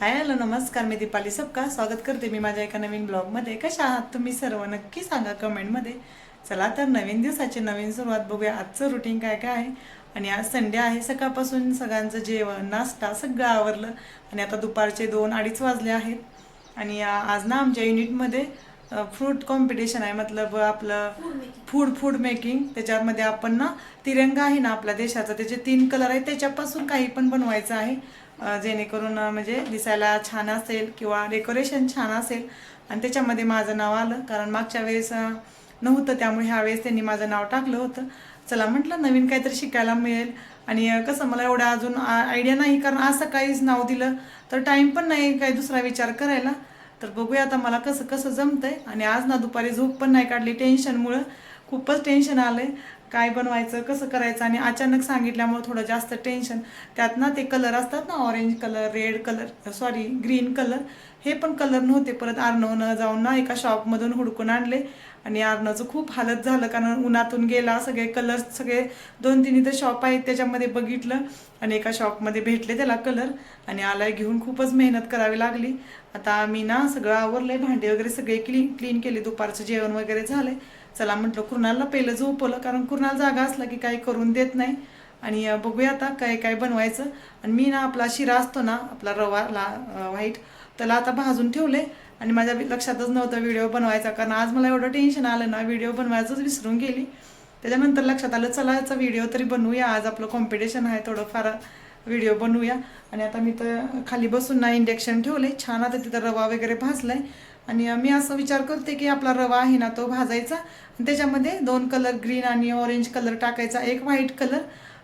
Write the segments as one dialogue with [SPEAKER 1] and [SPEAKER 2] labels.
[SPEAKER 1] Hi hello नमस्कार मी दीपाली सबका. स्वागत करते मी माझ्या एका नवीन ब्लॉगमध्ये. कशा आहात तुम्ही सर्व? नक्की सांगा कमेंटमध्ये. चला तर नवीन दिवसाची नवीन सुरुवात बघूया. आजचं रुटीन काय काय आहे? आणि आज संडे आहे. सकाळपासून सगळ्यांचं जेवण नाश्ता सगळं आवरलं. आणि आता दुपारचे दोन अडीच वाजले आहेत. आणि आज ना आमच्या युनिटमध्ये फ्रूट कॉम्पिटिशन आहे. मतलब आपलं फूड फूड मेकिंग त्याच्यामध्ये आपण ना तिरंगा आहे ना आपल्या देशाचा. त्याचे तीन कलर आहेत. त्याच्यापासून काही पण बनवायचं आहे. जेणेकरून म्हणजे दिसायला छान असेल किंवा डेकोरेशन छान असेल. आणि त्याच्यामध्ये माझं नाव आलं. कारण मागच्या वेळेस नव्हतं. त्यामुळे ह्या वेळेस त्यांनी माझं नाव टाकलं होतं. चला म्हटलं नवीन काहीतरी शिकायला मिळेल. आणि कसं मला एवढं अजून आयडिया नाही. कारण आज सकाळीच नाव दिलं. तर टाईम पण नाही काही दुसरा विचार करायला. तर बघूया आता मला कसं कसं जमतंय. आणि आज ना दुपारी झोप पण नाही काढली. टेन्शनमुळं खूपच टेन्शन आलं आहे काय बनवायचं कसं करायचं आणि अचानक सांगितल्यामुळे थोडं जास्त टेन्शन त्यात ना ते कलर असतात ना orange colour red colour sorry green colour हे पण कलर नव्हते. परत आर्नवनं जाऊन ना एका शॉपमधून हुडकून आणले. आणि आर्नवचं खूप हालत झालं कारण उन्हातून गेला सगळे कलर सगळे दोन तीन इथं शॉप आहेत त्याच्यामध्ये बघितलं. आणि एका शॉपमध्ये भेटले त्याला कलर आणि आलाय घेऊन खूपच मेहनत करावी लागली. आता मी ना सगळं आवरलंय भांडे वगैरे सगळे क्लीन क्लीन केले. दुपारचं जेवण वगैरे झालंय. चला म्हटलं कुणाला पहिलं झोपवलं? कारण कुणाला जागा असला की काही करून देत नाही. आणि बघूया आता काय काय बनवायचं. आणि मी ना आपला शिरा असतो ना आपला रवा ला व्हाईट त्याला आता भाजून ठेवले आणि माझ्या लक्षातच नव्हतं व्हिडिओ बनवायचा. कारण आज मला एवढं टेन्शन आलं ना व्हिडिओ बनवायचंच विसरून गेली. त्याच्यानंतर लक्षात आलं चला याचा व्हिडिओ तरी बनवूया. आज आपलं कॉम्पिटिशन आहे थोडंफार व्हिडिओ बनवूया. आणि आता मी तर खाली बसून ना इंडक्शन ठेवले छान आता तिथं रवा वगैरे भाजलाय. आणि मी असं विचार करते की आपला रवा आहे ना तो भाजायचा. आणि त्याच्यामध्ये दोन कलर ग्रीन आणि ऑरेंज कलर टाकायचा एक व्हाईट कलर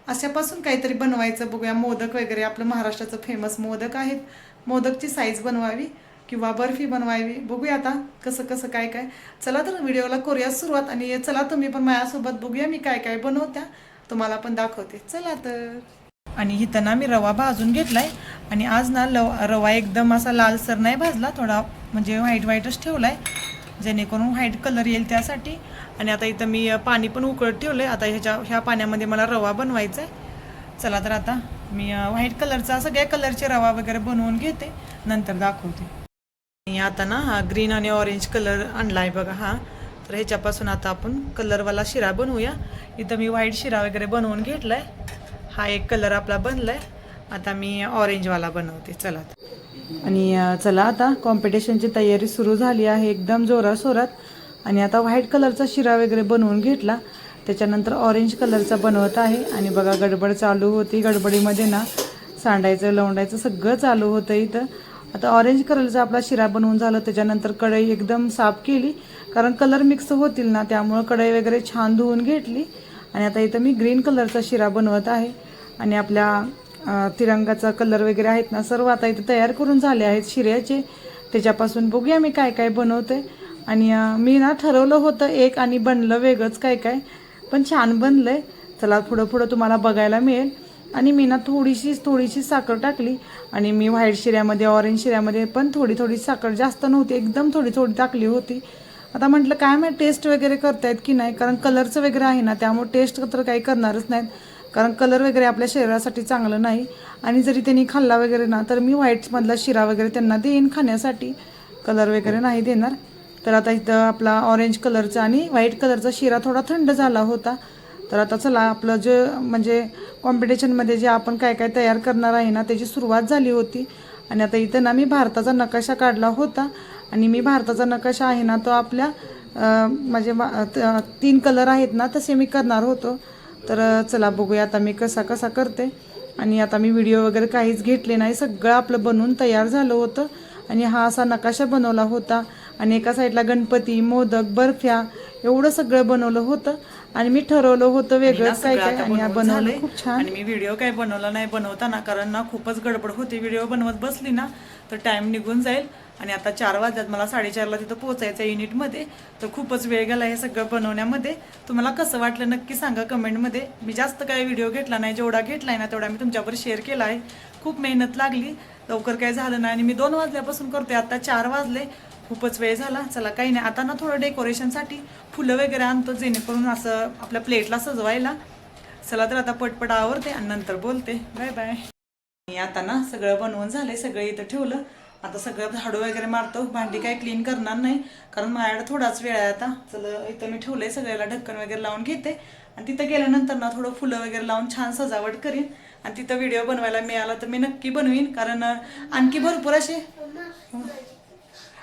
[SPEAKER 1] अशापासून काहीतरी बनवायचं. बघूया मोदक वगैरे. आपलं महाराष्ट्राचं फेमस मोदक आहेत. मोदकची साईज बनवावी किंवा बर्फी बनवावी. बघूया आता कसं कसं काय काय. चला तर व्हिडिओला करूया सुरुवात आणि चला तुम्ही पण माझ्यासोबत बघूया मी काय काय बनवत्या. तुम्हाला पण दाखवते. चला तर. आणि इथं ना मी रवा भाजून घेतलाय. आणि आज ना लव रवा एकदम असा लालसर नाही भाजला थोडा म्हणजे व्हाईट व्हाईटच आहे जेणेकरून व्हाईट कलर येईल त्यासाठी. आणि आता इथं मी पाणी पण उकळत ठेवलं आहे आता ह्याच्या ह्या पाण्यामध्ये मला रवा बनवायचा आहे चला तर आता मी व्हाईट कलरचा सगळ्या कलरचे रवा वगैरे बनवून घेते. नंतर दाखवते. आणि आता ना हा ग्रीन आणि ऑरेंज कलर आणलाय बघा हा. तर ह्याच्यापासून आता आपण कलरवाला शिरा बनवूया. इथं मी व्हाईट शिरा वगैरे बनवून घेतला आहे हा एक कलर आपला बनलाय. आता मी ऑरेंजवाला बनवते. चला आणि चला आता कॉम्पिटिशनची तयारी सुरू झाली आहे एकदम जोरासोरात. आणि आता व्हाईट कलरचा शिरा वगैरे बनवून घेतला. त्याच्यानंतर ऑरेंज कलरचा बनवत आहे. आणि बघा गडबड चालू होती. गडबडीमध्ये ना सांडायचं लवंडायचं सगळं चालू होतं इथं. आता ऑरेंज कलरचा आपला शिरा बनवून झालं. त्याच्यानंतर कढई एकदम साफ केली. कारण कलर मिक्स होतील ना त्यामुळं कढई वगैरे छान धुवून घेतली. आणि आता इथं मी ग्रीन कलरचा शिरा बनवत आहे. आणि आपल्या तिरंगाचा कलर वगैरे आहेत ना सर्व आता इथं तयार करून झाले आहेत शिऱ्याचे. त्याच्यापासून बघूया मी काय काय बनवते. आणि मी ना ठरवलं होतं एक आणि बनलं वेगळंच काय काय पण छान बनलं आहे चला पुढं पुढं तुम्हाला बघायला मिळेल. आणि मी ना थोडीशी थोडीशी साखर टाकली. आणि मी व्हाईट शिऱ्यामध्ये ऑरेंज शिऱ्यामध्ये पण थोडी थोडी साखर जास्त नव्हती. एकदम थोडी थोडी टाकली होती. आता म्हटलं काय माहिती टेस्ट वगैरे करतायत की नाही? कारण कलरचं वगैरे आहे ना त्यामुळे टेस्ट तर काही करणारच नाहीत. कारण कलर वगैरे आपल्या शरीरासाठी चांगलं नाही. आणि जरी त्यांनी खाल्ला वगैरे ना तर मी व्हाईटमधला शिरा वगैरे त्यांना देईन खाण्यासाठी. कलर वगैरे नाही देणार. तर आता इथं आपला ऑरेंज कलरचा आणि व्हाईट कलरचा शिरा थोडा थंड झाला होता. तर आता चला आपलं जे म्हणजे कॉम्पिटिशनमध्ये जे आपण काय काय तयार करणार आहे ना त्याची सुरुवात झाली होती. आणि आता इथं ना मी भारताचा नकाशा काढला होता. आणि मी भारताचा नकाशा आहे ना तो आपल्या माझे म्हणजे मा- तीन कलर आहेत ना तसे मी करणार होतो. तर चला बघूया आता मी कसा कसा करते. आणि आता मी व्हिडिओ वगैरे काहीच घेतले नाही. सगळं आपलं बनवून तयार झालं होतं. आणि हा असा नकाशा बनवला होता. आणि एका साईडला गणपती मोदक बर्फ्या एवढं सगळं बनवलं होतं. आणि मी ठरवलं होतं वेगळंच काय काय आणि बनवलं खूप छान. आणि मी व्हिडिओ काय बनवला नाही बनवताना कारण ना खूपच गडबड होती. व्हिडिओ बनवत बसली ना तर टाइम निघून जाईल. आणि आता चार वाजल्यात. मला साडेचारला तिथं पोहोचायचं आहे युनिटमध्ये. तर खूपच वेळ गेला हे सगळं बनवण्यामध्ये. तुम्हाला कसं वाटलं नक्की सांगा कमेंटमध्ये. मी जास्त काही व्हिडिओ घेतला नाही जेवढा घेतलाय ना तेवढा मी तुमच्यावर शेअर केला आहे. खूप मेहनत लागली. लवकर काय झालं नाही. आणि मी दोन वाजल्यापासून करते. आता चार वाजले. खूपच वेळ झाला. चला काही नाही. आता ना थोडं डेकोरेशनसाठी फुलं वगैरे आणतो जेणेकरून असं आपल्या प्लेटला सजवायला. चला तर आता पटपट आवरते आणि नंतर बोलते. Bye bye. आता ना सगळं बनवून झालंय. सगळं इथं ठेवलं. आता सगळं झाडू वगैरे मारतो. भांडी काय क्लीन करणार नाही. कारण माझ्याकडे थोडाच वेळ आहे आता. चल इथं मी ठेवलंय सगळ्याला ढक्कन वगैरे लावून घेते. आणि तिथं गेल्यानंतर ना थोडं फुलं वगैरे लावून छान सजावट करीन. आणि तिथं व्हिडिओ बनवायला मिळाला तर मी नक्की बनवीन. कारण आणखी भरपूर असे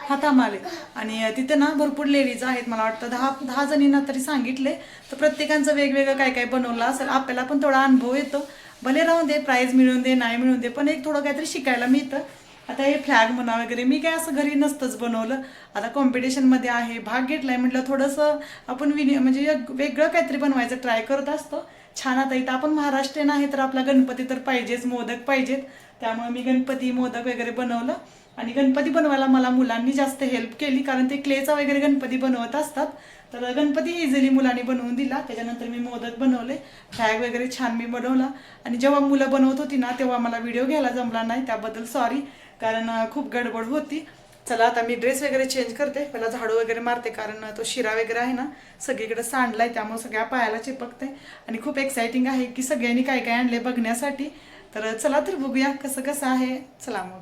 [SPEAKER 1] हा थांबाले आणि तिथे ना भरपूर लेडीज आहेत. मला वाटतं दहा दहा जणींना तरी सांगितले. तर प्रत्येकांचं वेगवेगळं काय काय बनवलं असेल आपल्याला पण थोडा अनुभव येतो. भले राहून दे प्राईज मिळून दे नाही मिळून दे पण एक थोडं काहीतरी शिकायला मिळतं. आता हे फ्लॅग म्हणा वगैरे. मी काय असं घरी नसतंच बनवलं. आता कॉम्पिटिशनमध्ये आहे भाग घेतलाय म्हटलं थोडंसं आपण विनि म्हणजे वेगळं काहीतरी बनवायचं ट्राय करत असतो. छान आता इथं आपण महाराष्ट्रीयन आहे तर आपला गणपती तर पाहिजेच मोदक पाहिजेत. त्यामुळे मी गणपती मोदक वगैरे बनवलं. आणि गणपती बनवायला मला मुलांनी जास्त हेल्प केली कारण ते क्लेचा वगैरे गणपती बनवत असतात. तर गणपती इझिली मुलांनी बनवून दिला. त्याच्यानंतर मी मोदक बनवले. फ्लॅग वगैरे छान मी बनवला. आणि जेव्हा मुलं बनवत होती ना तेव्हा मला व्हिडिओ घ्यायला जमला नाही. त्याबद्दल सॉरी कारण खूप गडबड होती. चला आता मी ड्रेस वगैरे चेंज करते. पहिला झाडू वगैरे मारते कारण तो शिरा वगैरे आहे ना सगळीकडे सांडलाय त्यामुळे सगळ्या पायाला चिपकते. आणि खूप एक्साइटिंग आहे की सगळ्यांनी काय काय आणले बघण्यासाठी. तर चला तर बघूया कसं कसं आहे. चला मग.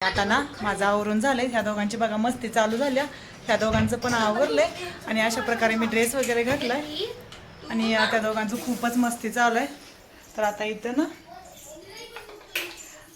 [SPEAKER 1] आता ना माझं आवरून झालंय. ह्या दोघांची बघा मस्ती चालू झाल्या. ह्या दोघांचं पण आवरलंय. आणि अशा प्रकारे मी ड्रेस वगैरे घातलाय. आणि त्या दोघांचं खूपच मस्ती चालू आहे. तर आता इथं ना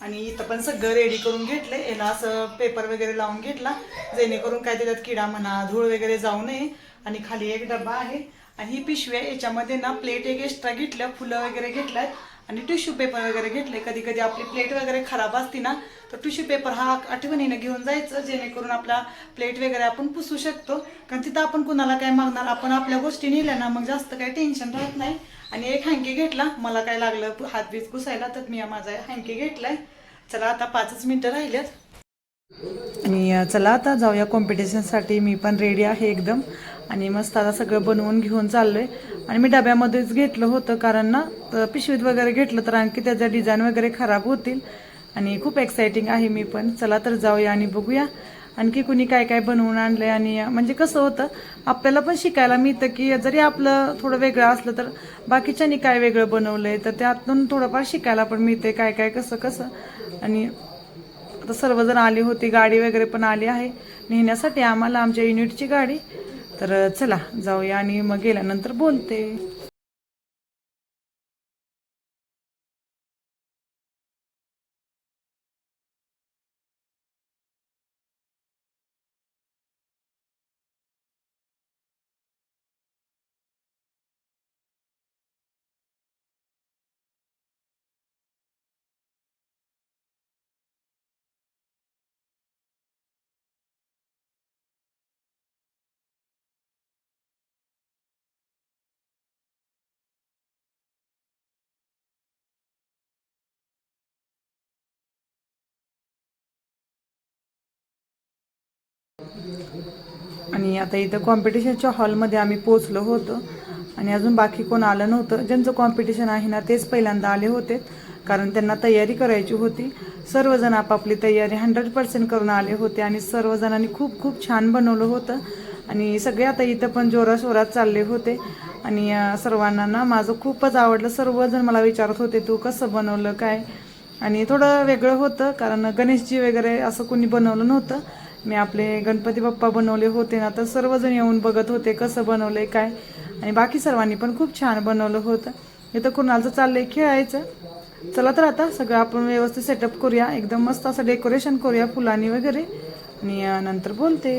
[SPEAKER 1] आणि इथं पण सगळं रेडी करून घेतलंय. याला असं पेपर वगैरे लावून घेतला. जेणेकरून काय त्याच्यात किडा म्हणा धूळ वगैरे जाऊ नये. आणि खाली एक डबा आहे. आणि ही पिशवी आहे याच्यामध्ये ना प्लेट एक एक्स्ट्रा घेतल्या फुलं वगैरे घेतल्यात. आणि टिश्यू पेपर वगैरे घेतले कधी कधी आपली प्लेट वगैरे खराब असते ना तर टिश्यू पेपर हा आठवणीनं घेऊन जायचं जेणेकरून आपला प्लेट वगैरे आपण पुसू शकतो. कारण तिथं आपण कुणाला काय मागणार आपण आपल्या गोष्टी नेल्या ना मग जास्त काही टेन्शन राहत नाही. आणि एक हँकी घेतला मला काय लागलं हात बीज पुसायला तर मी माझा हँकी घेतलाय. चला आता पाचच मिनिटं राहिल्यात आणि चला आता जाऊया कॉम्पिटिशनसाठी मी पण रेडी आहे एकदम. आणि मस्त आता सगळं बनवून घेऊन चाललो आहे आणि मी डब्यामध्येच घेतलं होतं कारण ना पिशवीत वगैरे घेतलं तर आणखी त्याचा डिझाईन वगैरे खराब होतील. आणि खूप एक्साइटिंग आहे मी पण. चला तर जाऊया आणि बघूया. आणखी कुणी काय काय बनवून आणलंय आणि म्हणजे कसं होतं आपल्याला पण शिकायला मिळतं की जरी आपलं थोडं वेगळं असलं तर बाकीच्यांनी काय वेगळं बनवलंय तर त्यातून थोडंफार शिकायला पण मिळते काय काय कसं कसं. आणि आता सर्वजण आली होती गाडी वगैरे पण आली आहे. नेण्यासाठी आम्हाला आमच्या युनिटची गाडी तर चला जाऊया आणि मग गेल्यानंतर बोलते. आणि आता इथं कॉम्पिटिशनच्या हॉलमध्ये आम्ही पोचलो होतो. आणि अजून बाकी कोण आलं नव्हतं. ज्यांचं कॉम्पिटिशन आहे ना तेच पहिल्यांदा आले होते. कारण त्यांना तयारी करायची होती. सर्वजण आपापली तयारी हंड्रेड पर्सेंट करून आले होते. आणि सर्वजणांनी खूप खूप छान बनवलं होतं. आणि सगळे आता इथं पण जोराशोरात चालले होते. आणि सर्वांना ना माझं खूपच आवडलं. सर्वजण मला विचारत होते तू कसं बनवलं? काय? आणि थोडं वेगळं होतं. कारण गणेशजी वगैरे असं कोणी बनवलं नव्हतं. मी आपले गणपती बाप्पा बनवले होते ना तर सर्वजण येऊन बघत होते कसं बनवलंय काय. आणि बाकी सर्वांनी पण खूप छान बनवलं होतं. इथं कुणालचं चाललंय खेळायचं. चला तर आता सगळं आपण व्यवस्थित सेटअप करूया. एकदम मस्त असं डेकोरेशन करूया फुलांनी वगैरे. आणि नंतर बोलते.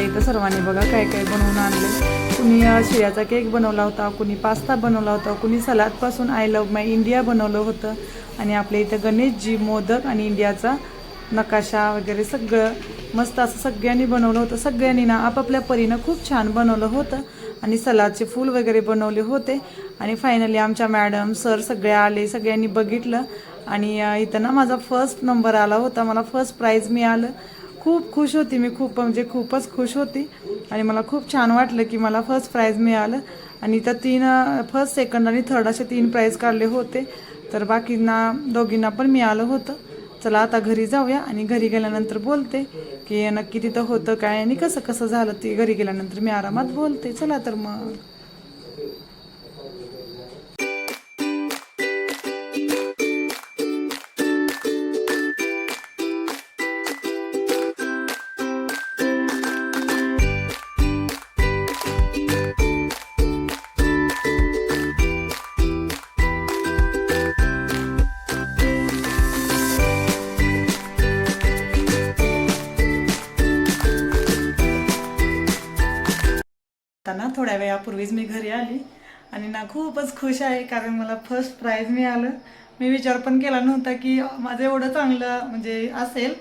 [SPEAKER 1] आता इथं सर्वांनी बघा काय काय बनवून आणले कुणी शिळ्याचा केक बनवला होता कुणी पास्ता बनवला होता कुणी सलादपासून आय लव्ह माय इंडिया बनवलं होतं. आणि आपल्या इथं गणेशजी मोदक आणि इंडियाचा नकाशा वगैरे सगळं मस्त असं सगळ्यांनी बनवलं होतं. सगळ्यांनी ना आपापल्या परीनं खूप छान बनवलं होतं. आणि सलादचे फूल वगैरे बनवले होते. आणि फायनली आमच्या मॅडम सर सगळे आले सगळ्यांनी बघितलं. आणि इथं ना माझा फर्स्ट नंबर आला होता. मला फर्स्ट प्राईज मिळालं. खूप खुश होती मी खूप म्हणजे खूपच खुश होती. आणि मला खूप छान वाटलं की मला फर्स्ट प्राईज मिळालं. आणि त्या तीन फर्स्ट सेकंड आणि थर्ड असे तीन प्राईज काढले होते. तर बाकींना दोघींना पण मिळालं होतं. चला आता घरी जाऊया. आणि घरी गेल्यानंतर बोलते की नक्की तिथं होतं काय आणि कसं कसं झालं ते घरी गेल्यानंतर मी आरामात बोलते. चला तर मग. आता ना थोड्या वेळापूर्वीच मी घरी आली आणि ना खूपच खुश आहे कारण मला फर्स्ट प्राईज मिळालं. मी विचार पण केला नव्हता की माझं एवढं चांगलं म्हणजे असेल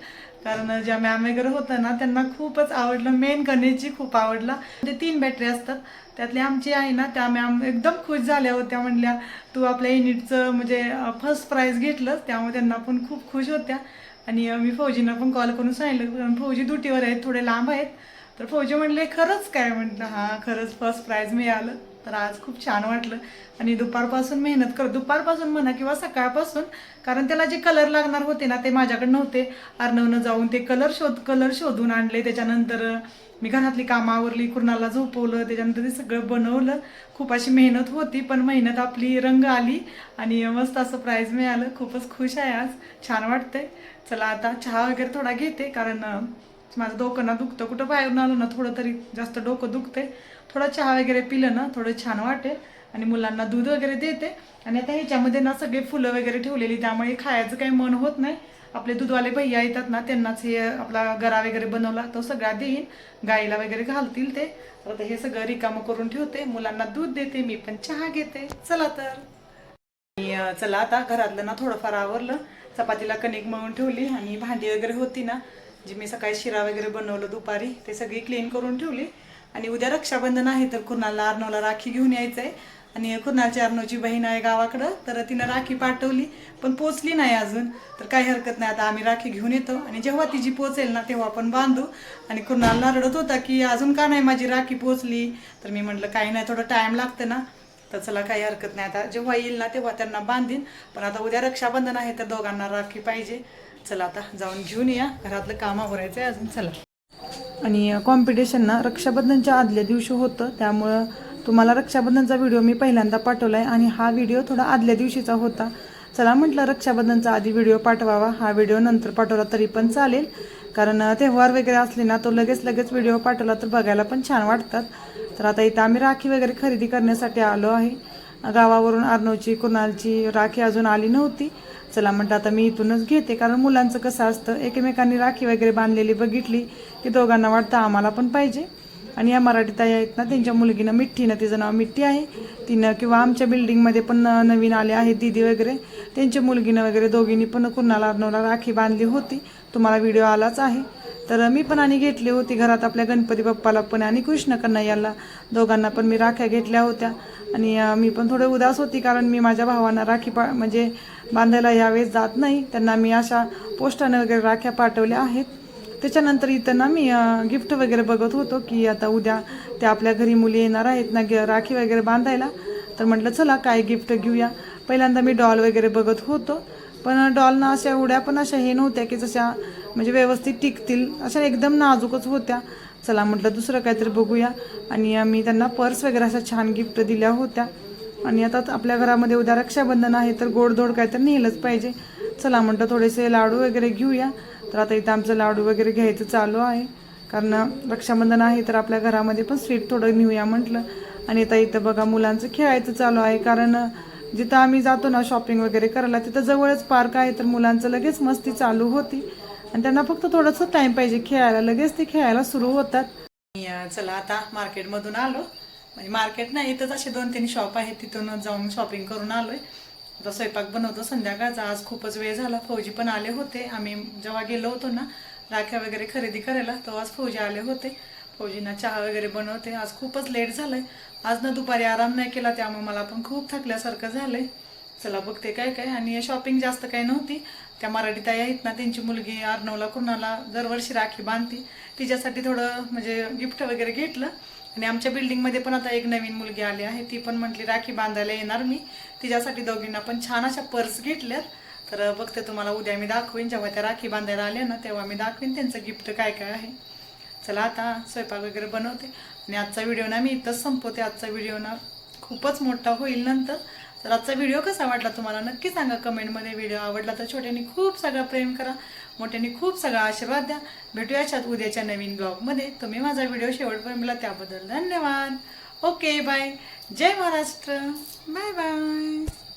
[SPEAKER 1] कारण ज्या मॅम वगैरे होत्या ना त्यांना खूपच आवडलं मेन गणेशजी खूप आवडला. म्हणजे तीन बॅटरी असतात. त्यातली आमची आहे ना त्या मॅम एकदम खुश झाल्या होत्या म्हणल्या तू आपल्या युनिटचं म्हणजे फर्स्ट प्राईज घेतलं त्यामुळे त्यांना पण खूप खुश होत्या. आणि मी फौजींना पण कॉल करून सांगितलं कारण फौजी ड्युटीवर आहेत थोडे लांब आहेत. तर फौजी म्हणले खरंच काय? म्हटलं हां खरंच फर्स्ट प्राईज मिळालं. तर आज खूप छान वाटलं. आणि दुपारपासून मेहनत कर दुपारपासून म्हणा किंवा सकाळपासून कारण त्याला जे कलर लागणार होते ना ते माझ्याकडे नव्हते. अर्णवनं जाऊन ते कलर शोध कलर शोधून आणले. त्याच्यानंतर मी घरातली कामं आवरली कुणाला झोपवलं त्याच्यानंतर ते सगळं बनवलं. खूप अशी मेहनत होती पण मेहनत आपली रंग आली आणि मस्त असं प्राईज मिळालं. खूपच खुश आहे आज. छान वाटतंय. चला आता चहा वगैरे थोडा घेते कारण माझं डोकं ना दुखतं. कुठं बाहेरून आलो ना थोडं तरी जास्त डोकं दुखते थोडा चहा वगैरे पिलं ना थोडं छान वाटेल. आणि मुलांना दूध वगैरे देते. आणि आता ह्याच्यामध्ये ना सगळे फुलं वगैरे ठेवलेली त्यामुळे खायचं काही मन होत नाही. आपले दूधवाले भैया येतात ना त्यांनाच हे आपला गरा वगैरे बनवला तो सगळा देईन. गाईला वगैरे घालतील ते. आता हे सगळं रिकामं करून ठेवते. मुलांना दूध देते मी पण चहा घेते. चला तर. मी चला आता घरातलं ना थोडंफार आवरलं. चपातीला कणिक मळून ठेवली आणि भांडी वगैरे होती ना जी मी सकाळी शिरा वगैरे बनवलं दुपारी ते सगळी क्लीन करून ठेवली. आणि उद्या रक्षाबंधन आहे तर कुणाला अर्णवला राखी घेऊन यायचं आहे आणि कुणाची अर्णवची बहीण आहे गावाकडं तर तिनं राखी पाठवली पण पोचली नाही अजून. तर काही हरकत नाही आता आम्ही राखी घेऊन येतो. आणि जेव्हा तिची पोचेल ना तेव्हा आपण बांधू. आणि कुणाला रडत होता की अजून का नाही माझी राखी पोचली? तर मी म्हटलं काही नाही थोडं टाईम लागतं ना. तर चला काही हरकत नाही. आता जेव्हा येईल ना तेव्हा त्यांना बांधीन. पण आता उद्या रक्षाबंधन आहे तर दोघांना राखी पाहिजे. चला आता जाऊन घेऊन या. घरातलं काम आवरायचं आहे अजून चला. आणि कॉम्पिटिशन ना रक्षाबंधनच्या आदल्या दिवशी होतं. त्यामुळं तुम्हाला रक्षाबंधनचा व्हिडिओ मी पहिल्यांदा पाठवला आहे आणि हा व्हिडिओ थोडा आदल्या दिवशीचा होता. चला म्हटलं रक्षाबंधनचा आधी व्हिडिओ पाठवावा. हा व्हिडिओ नंतर पाठवला तरी पण चालेल. कारण त्योहार वगैरे असले ना तो लगेच लगेच व्हिडिओ पाठवला तर बघायला पण छान वाटतात. तर आता इथं आम्ही राखी वगैरे खरेदी करण्यासाठी आलो आहे. गावावरून अर्नवची कुणालची राखी अजून आली नव्हती. चला म्हणतं आता मी इथूनच घेते. कारण मुलांचं कसं असतं एकमेकांनी राखी वगैरे बांधलेली बघितली की दोघांना वाटतं आम्हाला पण पाहिजे. आणि या मराठी ताई आहेत ना त्यांच्या मुलगीनं मिठ्ठीनं तिचं नाव मिठ्ठी आहे. तिनं किंवा आमच्या बिल्डिंगमध्ये पण नवीन आले आहेत दीदी वगैरे. त्यांच्या मुलगीनं वगैरे दोघींनी पण कुणाला अर्नवला राखी बांधली होती. तुम्हाला व्हिडिओ आलाच आहे. तर मी पण आणि घेतली होती घरात आपल्या गणपती बाप्पाला पण आणि कृष्ण कन्हैयाला दोघांना पण मी राख्या घेतल्या होत्या. आणि मी पण थोडं उदास होती कारण मी माझ्या भावांना राखी पा म्हणजे बांधायला यावेळेस जात नाही. त्यांना मी अशा पोस्टाने वगैरे राख्या पाठवल्या आहेत. त्याच्यानंतर इथं ना मी गिफ्ट वगैरे बघत होतो की आता उद्या त्या आपल्या घरी मुली येणार आहेत ना ग- राखी वगैरे बांधायला. तर म्हटलं चला काय गिफ्ट घेऊया. पहिल्यांदा मी डॉल वगैरे बघत होतो. पण डॉल ना अशा एवढ्या पण अशा हे नव्हत्या की जशा म्हणजे व्यवस्थित टिकतील. अशा एकदम नाजूकच होत्या. चला म्हटलं दुसरं काहीतरी बघूया. आणि आम्ही त्यांना पर्स वगैरे अशा छान गिफ्ट दिल्या होत्या. आणि आता आपल्या घरामध्ये उद्या रक्षाबंधन आहे तर गोडधोड काहीतरी नेलंच पाहिजे. चला म्हटलं थोडेसे लाडू वगैरे घेऊया. तर आता इथं आमचं लाडू वगैरे घ्यायचं चालू आहे. कारण रक्षाबंधन आहे तर आपल्या घरामध्ये पण स्वीट थोडं नेऊया म्हटलं. आणि आता इथं बघा मुलांचं खेळायचं चालू आहे कारण जिथं आम्ही जातो ना शॉपिंग वगैरे करायला तिथं जवळच पार्क आहे तर मुलांचं लगेच मस्ती चालू होती. आणि त्यांना फक्त थोडंसं टाइम पाहिजे. खेळायला लगेच ते खेळायला सुरू होतात. चला आता मार्केटमधून आलो. म्हणजे मार्केट नाही इथंच असे दोन तीन शॉप आहेत. तिथून जाऊन शॉपिंग करून आलोय. आता स्वयंपाक बनवतो संध्याकाळचा आज खूपच वेळ झाला. फौजी पण आले होते. आम्ही जेव्हा गेलो होतो ना राख्या वगैरे खरेदी करायला तेव्हाच फौजी आले होते. फौजींना चहा वगैरे बनवते. आज खूपच लेट झालंय. आज ना दुपारी आराम नाही केला त्यामुळे मला पण खूप थकल्यासारखं झालंय. चला बघते काय काय. आणि शॉपिंग जास्त काही नव्हती. त्या मराठी ताई आहेत ना त्यांची मुलगी अर्णवला कुणाला दरवर्षी राखी बांधती. तिच्यासाठी थोडं म्हणजे गिफ्ट वगैरे घेतलं. आणि आमच्या बिल्डिंगमध्ये पण आता एक नवीन मुलगी आली आहे. ती पण म्हटली राखी बांधायला येणार मी. तिच्यासाठी दोघींना पण छान अशा पर्स घेतल्यात. तर बघते तुम्हाला उद्या मी दाखवीन. जेव्हा त्या राखी बांधायला आल्या ना तेव्हा मी दाखवीन त्यांचं गिफ्ट काय काय आहे. चला आता स्वयंपाक वगैरे बनवते. आणि आजचा व्हिडिओ ना मी इथंच संपवते. आजचा व्हिडिओ ना खूपच मोठा होईल नंतर. तर आजचा व्हिडिओ कसा वाटला तुम्हाला? नक्की सांगा कमेंटमध्ये व्हिडिओ आवडला तर छोट्यांनी खूप सगळं प्रेम करा. मोठ्यांनी खूप सगळा आशीर्वाद द्या. भेटूयाच्यात उद्याच्या नवीन ब्लॉगमध्ये तुम्ही माझा व्हिडिओ शेवटपर्यंत मला त्याबद्दल धन्यवाद. ओके बाय जय महाराष्ट्र. Bye bye